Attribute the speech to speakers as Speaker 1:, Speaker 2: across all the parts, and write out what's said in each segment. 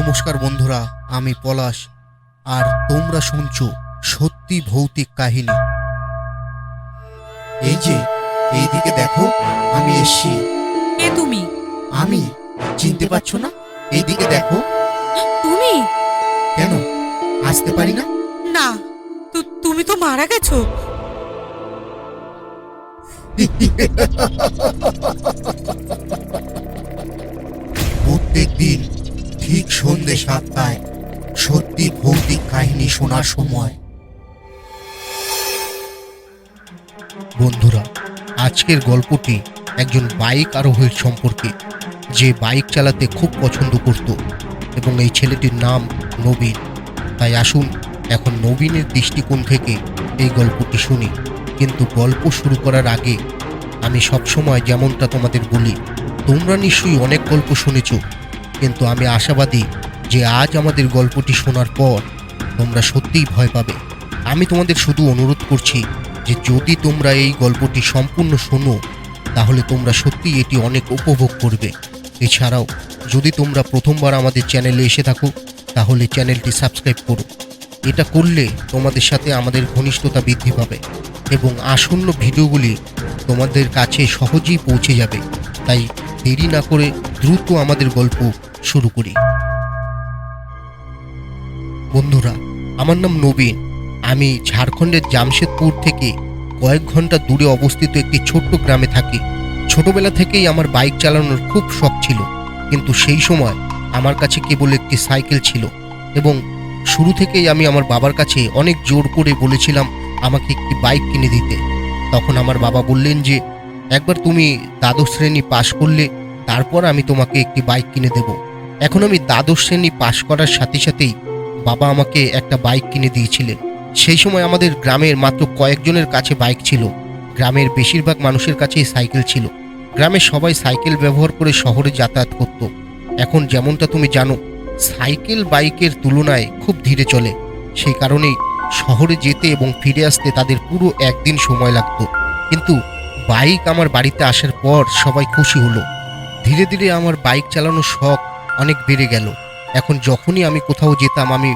Speaker 1: নমস্কার বন্ধুরা আমি পলাশ। আর তোমরা শুনছো সত্যি ভৌতিক কাহিনী। এই যে এইদিকে দেখো আমি এসছি।
Speaker 2: কে তুমি?
Speaker 1: আমি? চিনতে পারছ না? এইদিকে দেখো।
Speaker 2: তুমি?
Speaker 1: কেন? আসতে পারি না?
Speaker 2: না তুমি তো মারা গেছো।
Speaker 1: প্রত্যেক দিন ঠিক সন্ধে সাতটায় সত্যি ভৌতিক কাহিনী শোনার সময়। বন্ধুরা, আজকের গল্পটি একজন বাইক আরোহীর সম্পর্কে, যে বাইক চালাতে খুব পছন্দ করত, এবং এই ছেলেটির নাম নবীন। তাই আসুন, এখন নবীনের দৃষ্টিকোণ থেকে এই গল্পটি শুনি। কিন্তু গল্প শুরু করার আগে আমি সবসময় যেমনটা তোমাদের বলি, তোমরা নিশ্চয়ই অনেক গল্প শুনেছ। কিন্তু আমি আশাবাদী যে আজ আমাদের গল্পটি শোনার পর তোমরা সত্যিই ভয় পাবে। আমি তোমাদের শুধু অনুরোধ করছি যে যদি তোমরা এই গল্পটি সম্পূর্ণ শোনো, তাহলে তোমরা সত্যিই এটি অনেক উপভোগ করবে। এছাড়াও, যদি তোমরা প্রথমবার আমাদের চ্যানেলে এসে থাকো, তাহলে চ্যানেলটি সাবস্ক্রাইব করো। এটা করলে তোমাদের সাথে আমাদের ঘনিষ্ঠতা বৃদ্ধি পাবে এবং আসন্ন ভিডিওগুলি তোমাদের কাছে সহজেই পৌঁছে যাবে। তাই দেরি না করে দ্রুত আমাদের গল্প শুরু করি। বন্ধুরা, আমার নাম নবীন। আমি ঝাড়খণ্ডের জামশেদপুর থেকে কয়েক ঘণ্টা দূরে অবস্থিত একটি ছোট্ট গ্রামে থাকি। ছোটবেলা থেকেই আমার বাইক চালানোর খুব শখ ছিল, কিন্তু সেই সময় আমার কাছে কেবল একটি সাইকেল ছিল এবং শুরু থেকেই আমি আমার বাবার কাছে অনেক জোর করে বলেছিলাম, আমাকে একটি বাইক কিনে দিতে। তখন আমার বাবা বললেন যে, একবার তুমি দ্বাদশ শ্রেণি পাশ করলে তারপর আমি তোমাকে একটি বাইক কিনে দেব। এখন আমি দ্বাদশ শ্রেণি পাশ করার সাথে সাথেই বাবা আমাকে একটা বাইক কিনে দিয়েছিলেন। সেই সময় আমাদের গ্রামের মাত্র কয়েকজনের কাছে বাইক ছিল। গ্রামের বেশিরভাগ মানুষের কাছেই সাইকেল ছিল। গ্রামের সবাই সাইকেল ব্যবহার করে শহরে যাতায়াত করত। এখন যেমনটা তুমি জানো সাইকেল বাইকের তুলনায় খুব ধীরে চলে। সেই কারণেই শহরে যেতে এবং ফিরে আসতে তাদের পুরো একদিন সময় লাগতো। কিন্তু বাইক আমার বাড়িতে আসার পর সবাই খুশি হলো। ধীরে ধীরে আমার বাইক চালানোর শখ অনেক বেড়ে গেল। এখন যখনই আমি কোথাও যেতাম, আমি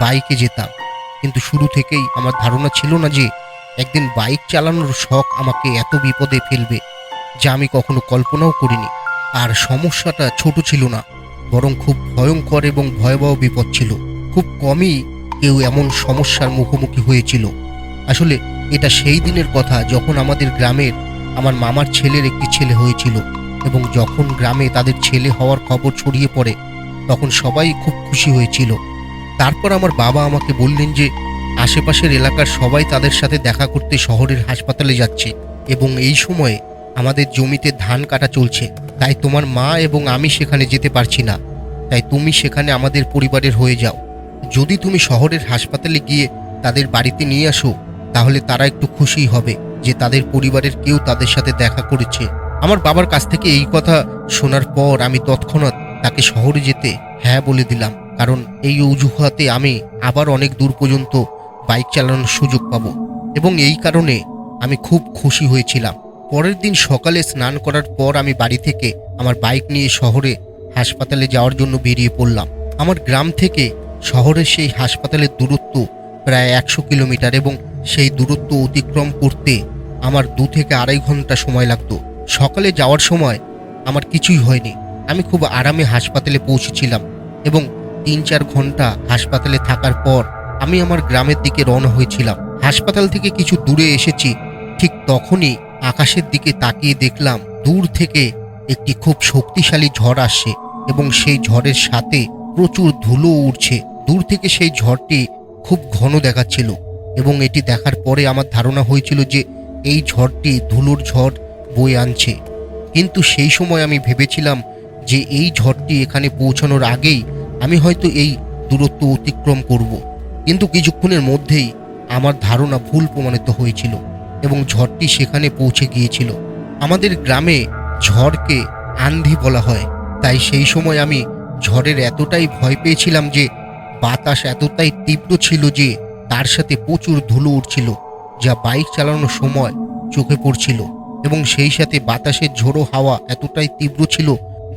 Speaker 1: বাইকে যেতাম। কিন্তু শুরু থেকেই আমার ধারণা ছিল না যে একদিন বাইক চালানোর শখ আমাকে এত বিপদে ফেলবে, যা আমি কখনো কল্পনাও করিনি। আর সমস্যাটা ছোট ছিল না, বরং খুব ভয়ঙ্কর এবং ভয়াবহ বিপদ ছিল। খুব কমই কেউ এমন সমস্যার মুখোমুখি হয়েছিল। আসলে এটা সেই দিনের কথা যখন আমাদের গ্রামের আমার মামার ছেলের একটি ছেলে হয়েছিল। এবং যখন গ্রামে তাদের ছেলে হওয়ার খবর ছড়িয়ে পড়ে, তখন সবাই খুব খুশি হয়েছিল। তারপর আমার বাবা আমাকে বললেন যে, আশেপাশের এলাকার সবাই তাদের সাথে দেখা করতে শহরের হাসপাতালে যাচ্ছে এবং এই সময়ে আমাদের জমিতে ধান কাটা চলছে। তাই তোমার মা এবং আমি সেখানে যেতে পারছি না। তাই তুমি সেখানে আমাদের পরিবারের হয়ে যাও। যদি তুমি শহরের হাসপাতালে গিয়ে তাদের বাড়িতে নিয়ে আসো, তাহলে তারা একটু খুশি হবে যে তাদের পরিবারের কেউ তাদের সাথে দেখা করেছে। আমার বাবার কাছ থেকে এই কথা শোনার পর আমি তৎক্ষণাৎ তাকে শহরে যেতে হ্যাঁ বলে দিলাম। কারণ এই অজুহাতে আমি আবার অনেক দূর পর্যন্ত বাইক চালানোর সুযোগ পাবো। এবং এই কারণে আমি খুব খুশি হয়েছিলাম। পরের দিন সকালে স্নান করার পর আমি বাড়ি থেকে আমার বাইক নিয়ে শহরে হাসপাতালে যাওয়ার জন্য বেরিয়ে পড়লাম। আমার গ্রাম থেকে শহরের সেই হাসপাতালের দূরত্ব প্রায় একশো কিলোমিটার এবং সেই দূরত্ব অতিক্রম করতে আমার দু থেকে আড়াই ঘণ্টা সময় লাগতো। সকালে যাওয়ার সময় আমার কিছুই হয়নি। আমি খুব আরামে হাসপাতালে পৌঁছেছিলাম এবং তিন চার ঘণ্টা হাসপাতালে থাকার পর আমি আমার গ্রামের দিকে রওনা হয়েছিলাম। হাসপাতাল থেকে কিছু দূরে এসেছি। ঠিক তখনই আকাশের দিকে তাকিয়ে দেখলাম দূর থেকে একটি খুব শক্তিশালী ঝড় আসছে এবং সেই ঝড়ের সাথে প্রচুর ধুলো উড়ছে। দূর থেকে সেই ঝড়টি খুব ঘন দেখাচ্ছিল এবং এটি দেখার পরে আমার ধারণা হয়েছিল যে এই ঝড়টি ধুলোর ঝড় বয়ে আনছে। কিন্তু সেই সময় আমি ভেবেছিলাম যে এই ঝড়টি এখানে পৌঁছানোর আগেই আমি হয়তো এই দূরত্ব অতিক্রম করব। কিন্তু কিছুক্ষণের মধ্যেই আমার ধারণা ভুল প্রমাণিত হয়েছিল এবং ঝড়টি সেখানে পৌঁছে গিয়েছিল। আমাদের গ্রামে ঝড়কে আন্ধি বলা হয়। তাই সেই সময় আমি ঝড়ের এতটাই ভয় পেয়েছিলাম যে, বাতাস এতটাই তীব্র ছিল যে, তার সাথে প্রচুর ধুলো উঠছিল যা বাইক চালানোর সময় চোখে পড়ছিল। এবং সেই সাথে বাতাসের ঝোড়ো হাওয়া এতটাই তীব্র ছিল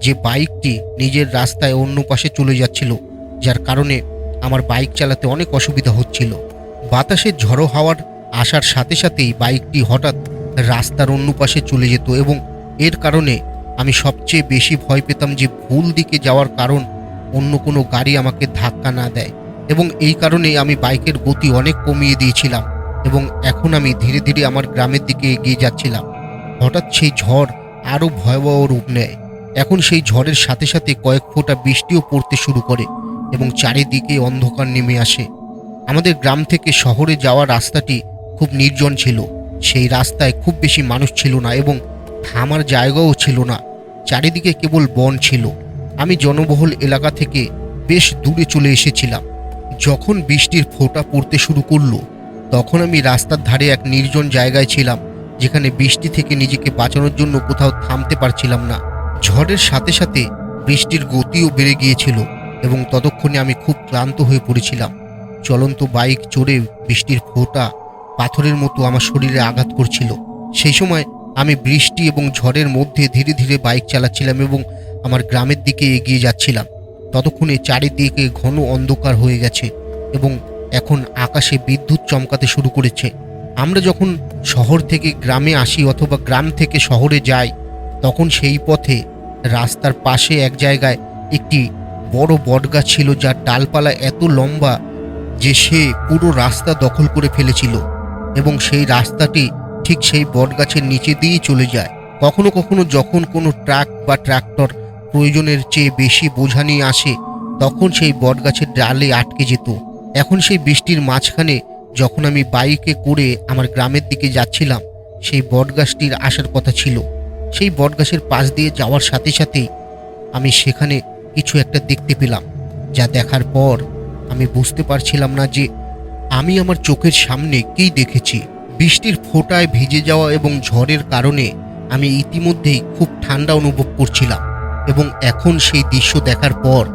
Speaker 1: যে বাইকটি নিজের রাস্তায় অন্য পাশে চলে যাচ্ছিল, যার কারণে আমার বাইক চালাতে অনেক অসুবিধা হচ্ছিল। বাতাসের ঝড়ো হাওয়ার আসার সাথে সাথেই বাইকটি হঠাৎ রাস্তার অন্য পাশে চলে যেত এবং এর কারণে আমি সবচেয়ে বেশি ভয় পেতাম যে ভুল দিকে যাওয়ার কারণ অন্য কোনো গাড়ি আমাকে ধাক্কা না দেয় এবং এই কারণেই আমি বাইকের গতি অনেক কমিয়ে দিয়েছিলাম এবং এখন আমি ধীরে ধীরে আমার গ্রামের দিকে এগিয়ে যাচ্ছিলাম। হঠাৎ সেই ঝড় আরও ভয়াবহ রূপ নেয়। এখন সেই ঝড়ের সাথে সাথে কয়েক ফোঁটা বৃষ্টিও পড়তে শুরু করে এবং চারিদিকে অন্ধকার নেমে আসে। আমাদের গ্রাম থেকে শহরে যাওয়ার রাস্তাটি খুব নির্জন ছিল। সেই রাস্তায় খুব বেশি মানুষ ছিল না এবং থামার জায়গাও ছিল না। চারিদিকে কেবল বন ছিল। আমি জনবহুল এলাকা থেকে বেশ দূরে চলে এসেছিলাম। যখন বৃষ্টির ফোঁটা পড়তে শুরু করল, তখন আমি রাস্তার ধারে এক নির্জন জায়গায় ছিলাম। যেখানে বৃষ্টি থেকে নিজেকে বাঁচানোর জন্য কোথাও থামতে পারছিলাম না। ঝড়ের সাথে সাথে বৃষ্টির গতিও বেড়ে গিয়েছিল এবং ততক্ষণে আমি খুব ক্লান্ত হয়ে পড়েছিলাম। চলন্ত বাইক চড়ে বৃষ্টির ফোঁটা পাথরের মতো আমার শরীরে আঘাত করছিল। সেই সময় আমি বৃষ্টি এবং ঝড়ের মধ্যে ধীরে ধীরে বাইক চালাচ্ছিলাম এবং আমার গ্রামের দিকে এগিয়ে যাচ্ছিলাম। ততক্ষণে চারিদিকে ঘন অন্ধকার হয়ে গেছে এবং এখন আকাশে বিদ্যুৎ চমকাতে শুরু করেছে। আমরা যখন শহর থেকে গ্রামে আসি অথবা গ্রাম থেকে শহরে যাই, তখন সেই পথে রাস্তার পাশে এক জায়গায় একটি বড় বটগাছ ছিল যার ডালপালা এত লম্বা যে সে পুরো রাস্তা দখল করে ফেলেছিল এবং সেই রাস্তাটি ঠিক সেই বটগাছের নিচে দিয়েই চলে যায়। কখনো কখনো যখন কোনো ট্রাক বা ট্রাক্টর প্রয়োজনের চেয়ে বেশি বোঝা নিয়ে আসে, তখন সেই বটগাছের ডালে আটকে যেত। এখন সেই বৃষ্টির মাঝখানে যখন আমি বাইকে করে আমার গ্রামের দিকে যাচ্ছিলাম, সেই বটগাছটির আসার কথা ছিল। সেই বটগাছের পাশ দিয়ে যাওয়ার সাথে সাথেই আমি সেখানে কিছু একটা দেখতে পেলাম, যা দেখার পর আমি বুঝতে পারছিলাম না যে আমি আমার চোখের সামনে কী দেখেছি। বৃষ্টির ফোঁটায় ভিজে যাওয়া এবং ঝড়ের কারণে আমি ইতিমধ্যেই খুব ঠান্ডা অনুভব করছিলাম এবং এখন সেই দৃশ্য দেখার পর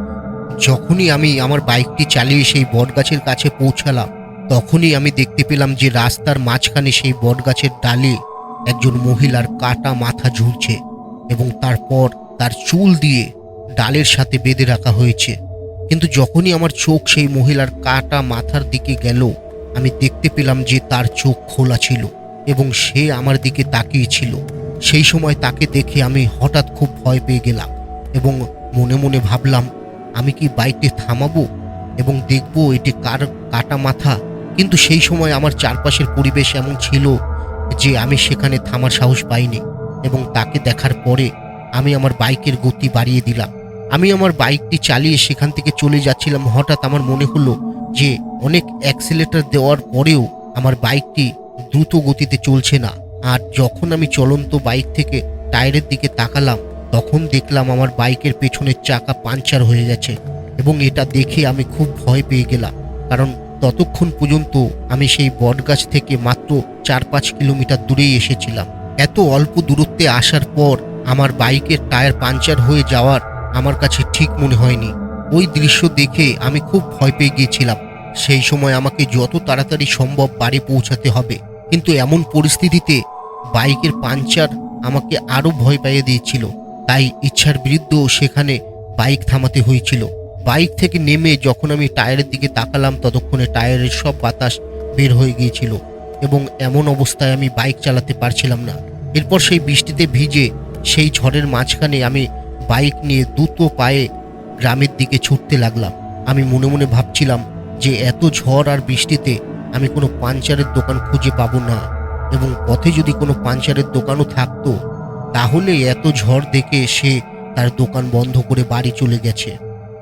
Speaker 1: যখনই আমি আমার বাইকটি চালিয়ে সেই বটগাছের কাছে পৌঁছালাম তখনই আমি দেখতে পেলাম যে রাস্তার মাঝখানে সেই বটগাছের ডালে একজন মহিলার কাটা মাথা ঝুলছে এবং তারপর তার চুল দিয়ে ডালের সাথে বেঁধে রাখা হয়েছে। কিন্তু যখনই আমার চোখ সেই মহিলার কাটা মাথার দিকে গেল, আমি দেখতে পেলাম যে তার চোখ খোলা ছিল এবং সে আমার দিকে তাকিয়েছিল সেই সময় তাকে দেখে আমি হঠাৎ খুব ভয় পেয়ে গেলাম এবং মনে মনে ভাবলাম, আমি কি বাইকটি থামাবো এবং দেখব এটি কার কাটা মাথা কিন্তু সেই সময় আমার চারপাশের পরিবেশ এমন ছিল যে আমি সেখানে থামার সাহস পাইনি এবং তাকে দেখার পরে আমি আমার বাইকের গতি বাড়িয়ে দিলাম। আমি আমার বাইকটি চালিয়ে সেখান থেকে চলে যাচ্ছিলাম। হঠাৎ আমার মনে হলো যে অনেক অ্যাক্সিলেটার দেওয়ার পরেও আমার বাইকটি দ্রুত গতিতে চলছে না। আর যখন আমি চলন্ত বাইক থেকে টায়ারের দিকে তাকালাম, তখন দেখলাম আমার বাইকের পেছনের চাকা পাঞ্চার হয়ে গেছে এবং এটা দেখে আমি খুব ভয় পেয়ে গেলাম। কারণ ততক্ষণ পর্যন্ত আমি সেই বটগাছ থেকে মাত্র চার পাঁচ কিলোমিটার দূরেই এসেছিলাম। এত অল্প দূরত্বে আসার পর আমার বাইকের টায়ার পাঞ্চার হয়ে যাওয়ার আমার কাছে ঠিক মনে হয়নি। ওই দৃশ্য দেখে আমি খুব ভয় পেয়ে গিয়েছিলাম। সেই সময় আমাকে যত তাড়াতাড়ি সম্ভব বাড়ি পৌঁছাতে হবে। কিন্তু এমন পরিস্থিতিতে বাইকের পাঞ্চার আমাকে আরও ভয় পাইয়ে দিয়েছিল। তাই ইচ্ছার বিরুদ্ধেও সেখানে বাইক থামাতে হয়েছিল। বাইক থেকে নেমে যখন আমি টায়ারের দিকে তাকালাম, ততক্ষণে টায়ারের সব বাতাস বের হয়ে গিয়েছিল এবং এমন অবস্থায় আমি বাইক চালাতে পারছিলাম না। এরপর সেই বৃষ্টিতে ভিজে সেই ঝড়ের মাঝখানে আমি বাইক নিয়ে দ্রুত পায়ে গ্রামের দিকে ছুটতে লাগলাম। আমি মনে মনে ভাবছিলাম যে এত ঝড় আর বৃষ্টিতে আমি কোনো পাঞ্চারের দোকান খুঁজে পাবো না এবং পথে যদি কোনো পাঞ্চারের দোকানও থাকতো, তাহলে এত ঝড় দেখে সে তার দোকান বন্ধ করে বাড়ি চলে গেছে।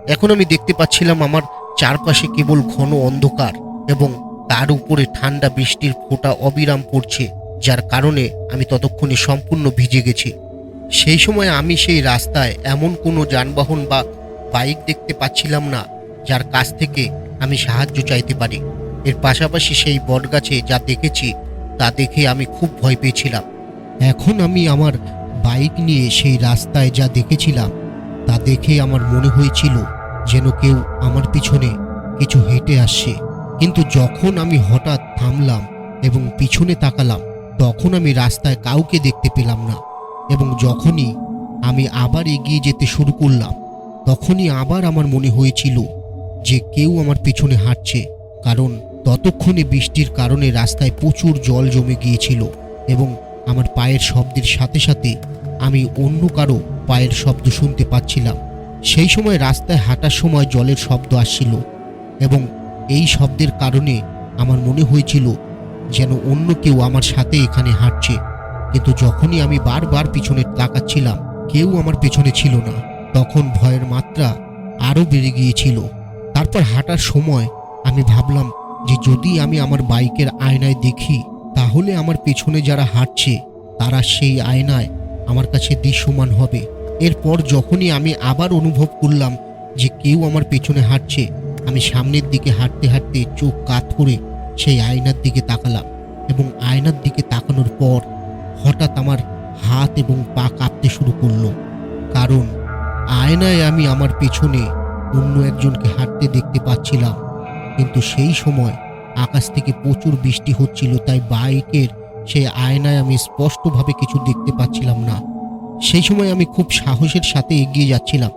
Speaker 1: এখন আমি দেখতে পাচ্ছিলাম আমার চারপাশে কেবল ঘন অন্ধকার এবং তার উপরে ঠান্ডা বৃষ্টির ফোঁটা অবিরাম পড়ছে, যার কারণে আমি ততক্ষণে সম্পূর্ণ ভিজে গেছি। সেই সময় আমি সেই রাস্তায় এমন কোনো যানবাহন বা বাইক দেখতে পাচ্ছিলাম না, যার কাছ থেকে আমি সাহায্য চাইতে পারি। এর পাশাপাশি সেই বটগাছে যা দেখেছি, তা দেখে আমি খুব ভয় পেয়েছিলাম। এখন আমি আমার বাইক নিয়ে সেই রাস্তায় যা দেখেছিলাম তা দেখে আমার মনে হয়েছিল যেন কেউ আমার পিছনে কিছু হেঁটে আসছে। কিন্তু যখন আমি হঠাৎ থামলাম এবং পিছনে তাকালাম, তখন আমি রাস্তায় কাউকে দেখতে পেলাম না এবং যখনই আমি আবার এগিয়ে যেতে শুরু করলাম, তখনই আবার আমার মনে হয়েছিল যে কেউ আমার পিছনে হাঁটছে, কারণ ততক্ষণে বৃষ্টির কারণে রাস্তায় প্রচুর জল জমে গিয়েছিল এবং আমার পায়ের শব্দের সাথে সাথে আমি অন্য কারও পায়ের শব্দ শুনতে পাচ্ছিলাম। সেই সময় রাস্তায় হাঁটার সময় জলের শব্দ আসছিল এবং এই শব্দের কারণে আমার মনে হয়েছিল যেন অন্য কেউ আমার সাথে এখানে হাঁটছে। কিন্তু যখনই আমি বারবার পিছনে তাকাচ্ছিলাম, কেউ আমার পেছনে ছিল না। তখন ভয়ের মাত্রা আরও বেড়ে গিয়েছিল। তারপর হাঁটার সময় আমি ভাবলাম যে যদি আমি আমার বাইকের আয়নায় দেখি, তাহলে আমার পেছনে যারা হাঁটছে, তারা সেই আয়নায় আমার কাছে দৃশ্যমান হবে। এরপর যখনই আমি আবার অনুভব করলাম যে কেউ আমার পেছনে হাঁটছে, আমি সামনের দিকে হাঁটতে হাঁটতে চোখ কাত করে সেই আয়নার দিকে তাকালাম এবং আয়নার দিকে তাকানোর পর হঠাৎ আমার হাত এবং পা কাঁপতে শুরু করল। কারণ আয়নায় আমি আমার পেছনে অন্য একজনকে হাঁটতে দেখতে পাচ্ছিলাম। কিন্তু সেই সময় আকাশ থেকে প্রচুর বৃষ্টি হচ্ছিল, তাই বাইকের সেই আয়নায় আমি স্পষ্টভাবে কিছু দেখতে পাচ্ছিলাম না। সেই সময় আমি খুব সাহসের সাথে এগিয়ে যাচ্ছিলাম,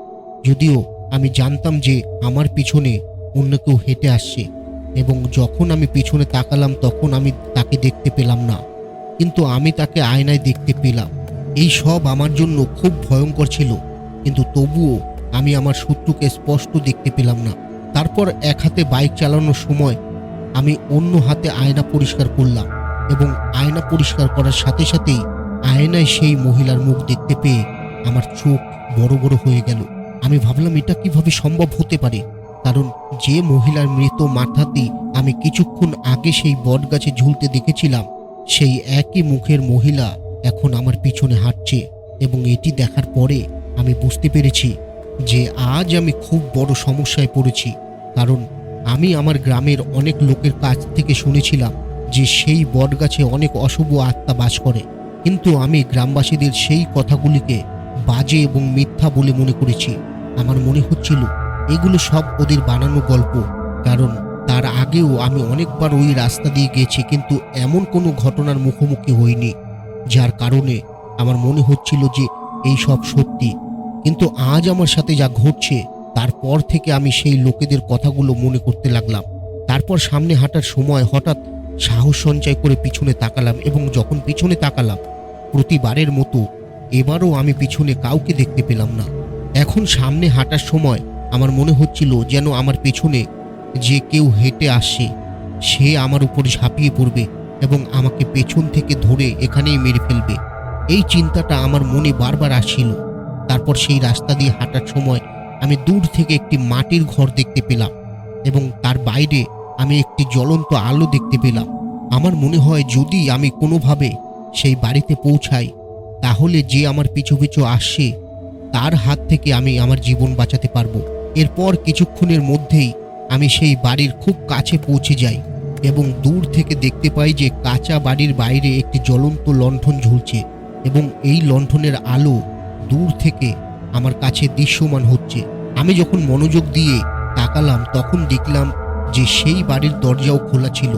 Speaker 1: যদিও আমি জানতাম যে আমার পিছনে অন্য কেউ হেঁটে আসছে এবং যখন আমি পিছনে তাকালাম তখন আমি তাকে দেখতে পেলাম না। কিন্তু আমি তাকে আয়নায় দেখতে পেলাম। এই সব আমার জন্য খুব ভয়ঙ্কর ছিল, কিন্তু তবুও আমি আমার শত্রুকে স্পষ্ট দেখতে পেলাম না। তারপর এক হাতে বাইক চালানোর সময় আমি অন্য হাতে আয়না পরিষ্কার করলাম। এবং আয়না পরিষ্কার করার সাথে সাথেই আয়নায় সেই মহিলার মুখ দেখতে পেয়ে আমার চোখ বড় বড় হয়ে গেল। আমি ভাবলাম, এটা কীভাবে সম্ভব হতে পারে? কারণ যে মহিলার মৃত মাথাতেই আমি কিছুক্ষণ আগে সেই বটগাছে ঝুলতে দেখেছিলাম, সেই একই মুখের মহিলা এখন আমার পিছনে হাঁটছে এবং এটি দেখার পরে আমি বুঝতে পেরেছি যে আজ আমি খুব বড় সমস্যায় পড়েছি। কারণ আমি আমার গ্রামের অনেক লোকের কাছ থেকে শুনেছিলাম যে সেই বটগাছে অনেক অশুভ আত্মা বাস করে। কিন্তু আমি গ্রামবাসীদের সেই কথাগুলিকে বাজে এবং মিথ্যা বলে মনে করেছি। আমার মনে হচ্ছিল, এগুলো সব ওদের বানানো গল্প। কারণ তার আগেও আমি অনেকবার ওই রাস্তা দিয়ে গেছি, কিন্তু এমন কোনো ঘটনার মুখোমুখি হইনি। যার কারণে আমার মনে হচ্ছিল যে এই সব সত্যি। কিন্তু আজ আমার সাথে যা ঘটছে, তারপর থেকে আমি সেই লোকেদের কথাগুলো মনে করতে লাগলাম। তারপর সামনে হাঁটার সময় হঠাৎ সাহস সঞ্চয় করে পিছনে তাকালাম এবং যখন পিছনে তাকালাম, প্রতিবারের মতো এবারও আমি পিছনে কাউকে দেখতে পেলাম না। এখন সামনে হাঁটার সময় আমার মনে হচ্ছিল যেন আমার পেছনে যে কেউ হেঁটে আসছে, সে আমার উপর ঝাঁপিয়ে পড়বে এবং আমাকে পেছন থেকে ধরে এখানেই মেরে ফেলবে। এই চিন্তাটা আমার মনে বারবার আসছিল। তারপর সেই রাস্তা দিয়ে হাঁটার সময় আমি দূর থেকে একটি মাটির ঘর দেখতে পেলাম এবং তার বাইরে আমি একটি জ্বলন্ত আলো দেখতে পেলাম। আমার মনে হয় যদি আমি কোনোভাবে সেই বাড়িতে পৌঁছাই, তাহলে যে আমার পিছু পিছু আসছে, তার হাত থেকে আমি আমার জীবন বাঁচাতে পারব। এরপর কিছুক্ষণের মধ্যেই আমি সেই বাড়ির খুব কাছে পৌঁছে যাই এবং দূর থেকে দেখতে পাই যে কাঁচা বাড়ির বাইরে একটি জ্বলন্ত লণ্ঠন ঝুলছে এবং এই লণ্ঠনের আলো দূর থেকে আমার কাছে দৃশ্যমান হচ্ছে। আমি যখন মনোযোগ দিয়ে তাকালাম, তখন দেখলাম যে সেই বাড়ির দরজাও খোলা ছিল।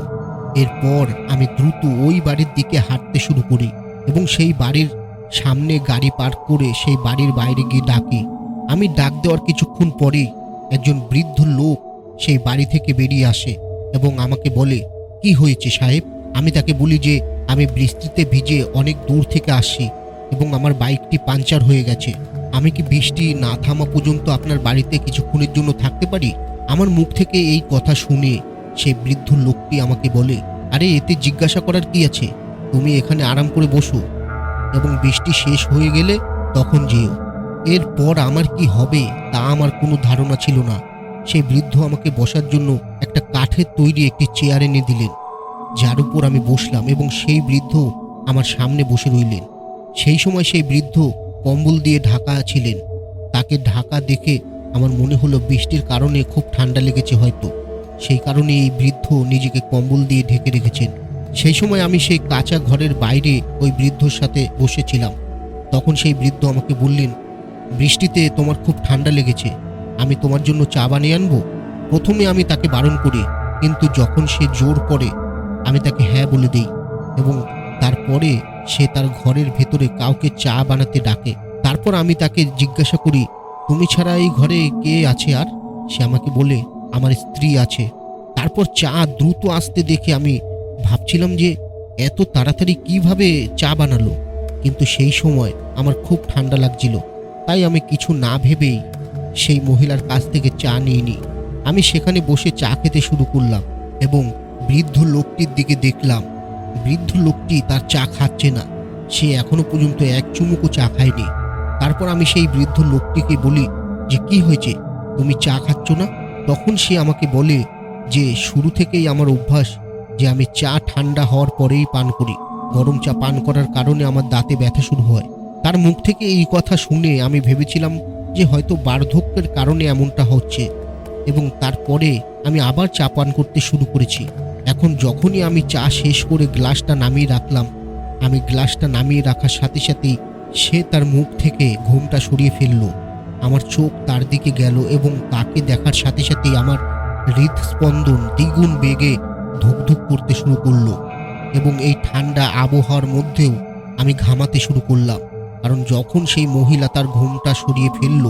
Speaker 1: এরপর আমি দ্রুত ওই বাড়ির দিকে হাঁটতে শুরু করি এবং সেই বাড়ির সামনে গাড়ি পার্ক করে সেই বাড়ির বাইরে গিয়ে ডাকি। আমি ডাক দেওয়ার কিছুক্ষণ পরেই একজন বৃদ্ধ লোক সেই বাড়ি থেকে বেরিয়ে আসে এবং আমাকে বলে, কি হয়েছে সাহেব? আমি তাকে বলি যে, আমি বৃষ্টিতে ভিজে অনেক দূর থেকে আসি এবং আমার বাইকটি পাঞ্চার হয়ে গেছে। আমি কি বৃষ্টি না থামা পর্যন্ত আপনার বাড়িতে কিছুক্ষণের জন্য থাকতে পারি? আমার মুখ থেকে এই কথা শুনে সে বৃদ্ধ লোকটি আমাকে বলে, আরে, এতে জিজ্ঞাসা করার কি আছে? তুমি এখানে আরাম করে বসো। এবং বৃষ্টি শেষ হয়ে গেলে তখন যেও। এরপর আমার কি হবে তা আমার কোনো ধারণা ছিল না। সেই বৃদ্ধ আমাকে বসার জন্য একটা কাঠের তৈরি একটি চেয়ার এনে দিলেন, যার উপর আমি বসলাম এবং সেই বৃদ্ধ আমার সামনে বসে রইলেন। সেই সময় সেই বৃদ্ধ কম্বল দিয়ে ঢাকা ছিলেন। তাকে ঢাকা দেখে আমার মনে হলো বৃষ্টির কারণে খুব ঠান্ডা লেগেছে হয়তো। সেই কারণে এই বৃদ্ধ নিজেকে কম্বল দিয়ে ঢেকে রেখেছেন। সেই সময় আমি সেই কাঁচা ঘরের বাইরে ওই বৃদ্ধর সাথে বসেছিলাম। তখন সেই বৃদ্ধ আমাকে বললেন, বৃষ্টিতে তোমার খুব ঠান্ডা লেগেছে। আমি তোমার জন্য চা বানিয়ে আনব? প্রথমে আমি তাকে বারণ করি, কিন্তু যখন সে জোর করে, আমি তাকে হ্যাঁ বলে দিই এবং তারপরে সে তার ঘরের ভেতরে কাউকে চা বানাতে ডাকে। তারপর আমি তাকে জিজ্ঞাসা করি তুমি ছাড়া এই ঘরে কে আছে আর? সে আমাকে বলে, আমার স্ত্রী আছে। তারপর চা দ্রুত আসতে দেখে আমি ভাবছিলাম যে, এত তাড়াতাড়ি কীভাবে চা বানালো? কিন্তু সেই সময় আমার খুব ঠান্ডা লাগছিল। তাই আমি কিছু না ভেবেই সেই মহিলার কাছ থেকে চা নিয়ে নিই আমি সেখানে বসে চা খেতে শুরু করলাম এবং বৃদ্ধ লোকটির দিকে দেখলাম। বৃদ্ধ লোকটি তার চা খাচ্ছে না। সে এখনও পর্যন্ত এক চুমুকও চা খায়নি। তারপর আমি সেই বৃদ্ধ লোকটিকে বলি যে, কি হয়েছে? তুমি চা খাচ্ছ না? তখন সে আমাকে বলে যে, শুরু থেকেই আমার অভ্যাস যে, আমি চা ঠান্ডা হওয়ার পরেই পান করি। গরম চা পান করার কারণে আমার দাঁতে ব্যথা শুরু হয়। তার মুখ থেকে এই কথা শুনে আমি ভেবেছিলাম যে, হয়তো বার্ধক্যের কারণে এমনটা হচ্ছে এবং তারপরে আমি আবার চা পান করতে শুরু করেছি। এখন যখনই আমি চা শেষ করে গ্লাসটা নামিয়ে রাখলাম, আমি গ্লাসটা নামিয়ে রাখার সাথে সাথেই সে তার মুখ থেকে ঘুমটা সরিয়ে ফেলল। আমার চোখ তার দিকে গেল এবং তাকে দেখার সাথে সাথেই আমার হৃদস্পন্দন দ্বিগুণ বেগে ধুকধুক করতে শুরু করল এবং এই ঠান্ডা আবহাওয়ার মধ্যেও আমি ঘামাতে শুরু করলাম। কারণ যখন সেই মহিলা তার ঘুমটা সরিয়ে ফেলল,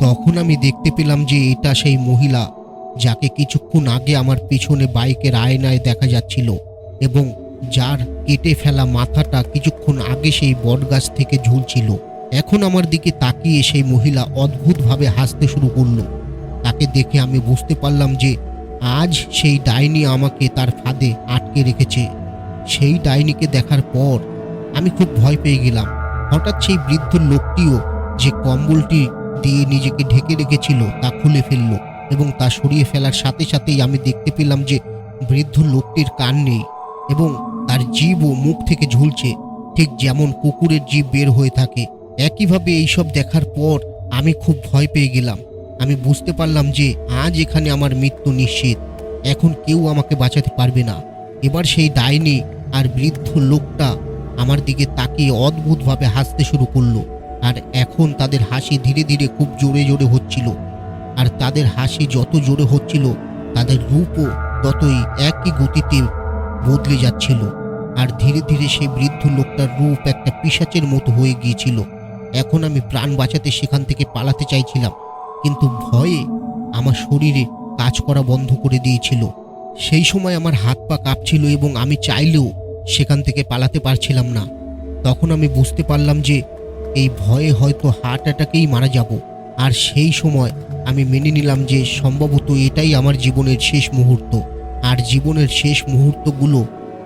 Speaker 1: তখন আমি দেখতে পেলাম যে এটা সেই মহিলা যাকে কিছুক্ষণ আগে আমার পিছনে বাইকের আয়নায় দেখা যাচ্ছিল এবং যার কেটে ফেলা মাথাটা কিছুক্ষণ আগে সেই বটগাছ থেকে ঝুলছিল। এখন আমার দিকে তাকিয়ে সেই মহিলা অদ্ভুতভাবে হাসতে শুরু করল। তাকে দেখে আমি বুঝতে পারলাম যে আজ সেই ডাইনি আমাকে তার ফাঁদে আটকে রেখেছে। সেই ডাইনিকে দেখার পর আমি খুব ভয় পেয়ে গেলাম। হঠাৎ সেই বৃদ্ধ লোকটিও যে কম্বলটি দিয়ে নিজেকে ঢেকে রেখেছিল তা খুলে ফেলল এবং তা সরিয়ে ফেলার সাথে সাথেই আমি দেখতে পেলাম যে বৃদ্ধ লোকটির কান নেই এবং তার জীবও মুখ থেকে ঝুলছে, ঠিক যেমন কুকুরের জীব বের হয়ে থাকে। একইভাবে এইসব দেখার পর আমি খুব ভয় পেয়ে গেলাম। আমি বুঝতে পারলাম যে আজ এখানে আমার মৃত্যু নিশ্চিত। এখন কেউ আমাকে বাঁচাতে পারবে না। এবার সেই ডাইনি আর বৃদ্ধ লোকটা আমার দিকে তাকিয়ে অদ্ভুতভাবে হাসতে শুরু করল আর এখন তাদের হাসি ধীরে ধীরে খুব জোরে জোরে হচ্ছিল। আর তাদের হাসি যত জোরে হচ্ছিল, তাদের রূপও ততই একই গতিতে বদলে যাচ্ছিল। আর ধীরে ধীরে সেই বৃদ্ধ লোকটার রূপ একটা পিশাচের মতো হয়ে গিয়েছিল। এখন আমি প্রাণ বাঁচাতে সেখান থেকে পালাতে চাইছিলাম, কিন্তু ভয়ে আমার শরীরে কাজ করা বন্ধ করে দিয়েছিল। সেই সময় আমার হাত পা কাঁপছিল এবং আমি চাইলেও সেখান থেকে পালাতে পারছিলাম না। তখন আমি বুঝতে পারলাম যে এই ভয়ে হয়তো হার্ট অ্যাটাকেই মারা যাব, আর সেই সময় আমি মেনে নিলাম যে সম্ভবত এটাই আমার জীবনের শেষ মুহূর্ত। আর জীবনের শেষ মুহূর্তগুলো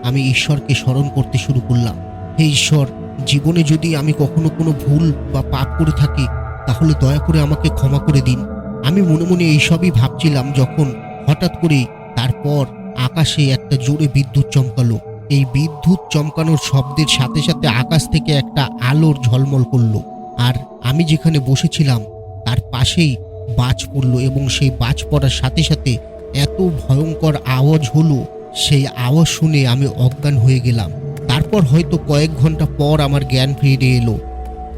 Speaker 1: আমি ঈশ্বরকে স্মরণ করতে শুরু করলাম। হে ঈশ্বর, জীবনে যদি আমি কখনো কোনো ভুল বা পাপ করে থাকি, তাহলে দয়া করে আমাকে ক্ষমা করে দিন। আমি মনে মনে এইসবই ভাবছিলাম যখন হঠাৎ করে তারপর আকাশে একটা জোরে বিদ্যুৎ চমকালো। এই বিদ্যুৎ চমকানোর শব্দের সাথে সাথে আকাশ থেকে একটা আলোর ঝলমল করল। আর আমি যেখানে বসেছিলাম, তার পাশেই বাজ পড়ল এবং সেই বাজ পড়ার সাথে সাথে এত ভয়ঙ্কর আওয়াজ হলো সেই আওয়াজ শুনে আমি অজ্ঞান হয়ে গেলাম। তারপর হয়তো কয়েক ঘণ্টা পর আমার জ্ঞান ফিরে এলো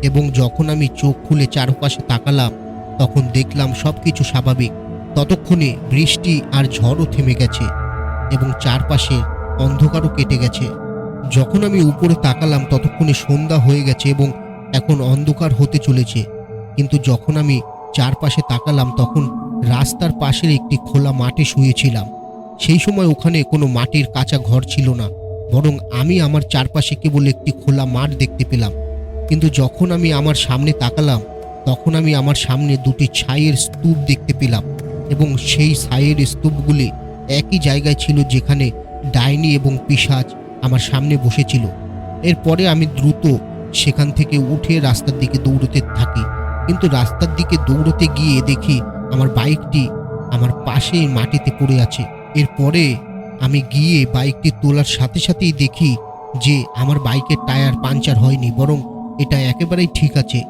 Speaker 1: এবং যখন আমি চোখ খুলে চারপাশে তাকালাম, তখন দেখলাম সব কিছু স্বাভাবিক। ততক্ষণে বৃষ্টি আর ঝড়ও থেমে গেছে এবং চারপাশে অন্ধকারও কেটে গেছে। যখন আমি উপরে তাকালাম, ততক্ষণে সন্ধ্যা হয়ে গেছে এবং এখন অন্ধকার হতে চলেছে। কিন্তু যখন আমি চারপাশে তাকালাম, তখন রাস্তার পাশের একটি খোলা মাঠে শুয়েছিলাম। সেই সময় ওখানে কোনো মাটির কাঁচা ঘর ছিল না, বরং আমি আমার চারপাশে কেবল একটি খোলা মাঠ দেখতে পেলাম। কিন্তু যখন আমি আমার সামনে তাকালাম, তখন আমি আমার সামনে দুটি ছাইয়ের স্তূপ দেখতে পেলাম এবং সেই ছাইয়ের স্তূপগুলি একই জায়গায় ছিল যেখানে ডাইনি এবং পিশাচ আমার সামনে বসেছিল। এরপরে আমি দ্রুত সেখান থেকে উঠে রাস্তার দিকে দৌড়তে থাকি। কিন্তু রাস্তার দিকে দৌড়তে গিয়ে দেখি আমার বাইকটি আমার পাশে মাটিতে পড়ে আছে। এরপরে আমি গিয়ে বাইকটি তোলার সাথে সাথেই দেখি যে আমার বাইকের টায়ার পাঞ্চার হয়নি, বরং এটা একেবারেই ঠিক আছে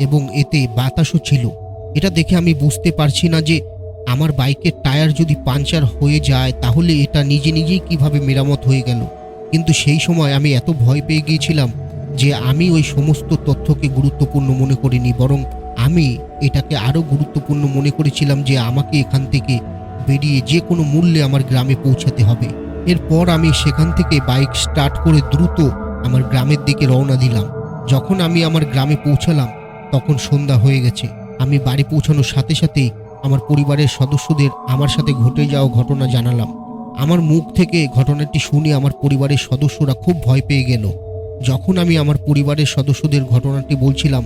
Speaker 1: এবং এতে বাতাসও ছিল। এটা দেখে আমি বুঝতে পারছি না যে আমার বাইকের টায়ার যদি পাঞ্চার হয়ে যায় তাহলে এটা নিজে নিজেই কীভাবে মেরামত হয়ে গেল। কিন্তু সেই সময় আমি এত ভয় পেয়ে গিয়েছিলাম যে আমি ওই সমস্ত তথ্যকে গুরুত্বপূর্ণ মনে করিনি, বরং আমি এটাকে আরও গুরুত্বপূর্ণ মনে করেছিলাম যে আমাকে এখান থেকে বেরিয়ে যে কোনো মূল্যে আমার গ্রামে পৌঁছাতে হবে। এরপর আমি সেখান থেকে বাইক স্টার্ট করে দ্রুত আমার গ্রামের দিকে রওনা দিলাম। যখন আমি আমার গ্রামে পৌঁছালাম, তখন সন্ধ্যা হয়ে গেছে। আমি বাড়ি পৌঁছানোর সাথে সাথেই আমার পরিবারের সদস্যদের আমার সাথে ঘটে যাওয়া ঘটনা জানালাম। আমার মুখ থেকে ঘটনাটি শুনে আমার পরিবারের সদস্যরা খুব ভয় পেয়ে গেল। যখন আমি আমার পরিবারের সদস্যদের ঘটনাটি বলছিলাম,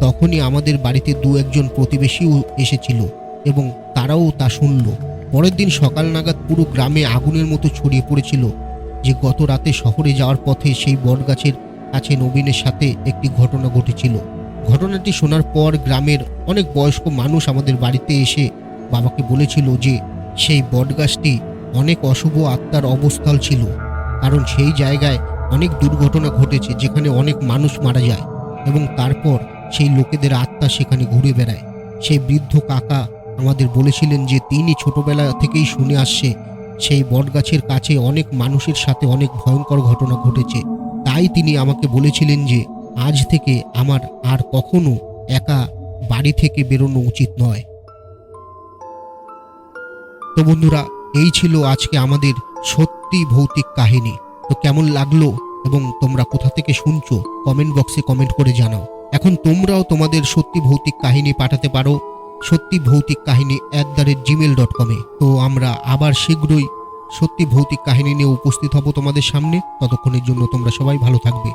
Speaker 1: তখনই আমাদের বাড়িতে দু একজন প্রতিবেশীও এসেছিল এবং তারাও তা শুনল। পরের দিন সকাল নাগাদ পুরো গ্রামে আগুনের মতো ছড়িয়ে পড়েছিল যে গত রাতে শহরে যাওয়ার পথে সেই বটগাছের কাছে নবীনের সাথে একটি ঘটনা ঘটেছিল। ঘটনাটি শোনার পর গ্রামের অনেক বয়স্ক মানুষ আমাদের বাড়িতে এসে বাবাকে বলেছিল যে সেই বটগাছটি অনেক অশুভ আত্মার অবস্থল ছিল, কারণ সেই জায়গায় অনেক দুর্ঘটনা ঘটেছে যেখানে অনেক মানুষ মারা যায় এবং তারপর সেই লোকেদের আত্মা সেখানে ঘুরে বেড়ায়। সেই বৃদ্ধ কাকা আমাদের বলেছিলেন যে তিনি ছোটবেলা থেকেই শুনে আসছে, সেই বটগাছের কাছে অনেক মানুষের সাথে অনেক ভয়ঙ্কর ঘটনা ঘটেছে। তাই তিনি আমাকে বলেছিলেন যে, আজ থেকে আমার আর কখনো একা বাড়ি থেকে বেরোনো উচিত নয়। তো বন্ধুরা, এই ছিল আজকে আমাদের সত্যি ভৌতিক কাহিনী। তো কেমন লাগল এবং তোমরা কোথা থেকে শুনছো, কমেন্ট বক্সে কমেন্ট করে জানাও। এখন তোমরাও তোমাদের সত্যি ভৌতিক কাহিনী পাঠাতে পারো। সত্যি ভৌতিক কাহিনী at the rate Gmail dot কমে তো আমরা আবার শীঘ্রই সত্যি ভৌতিক কাহিনী নিয়ে উপস্থিত হব তোমাদের সামনে। ততক্ষণের জন্য তোমরা সবাই ভালো থাকবে।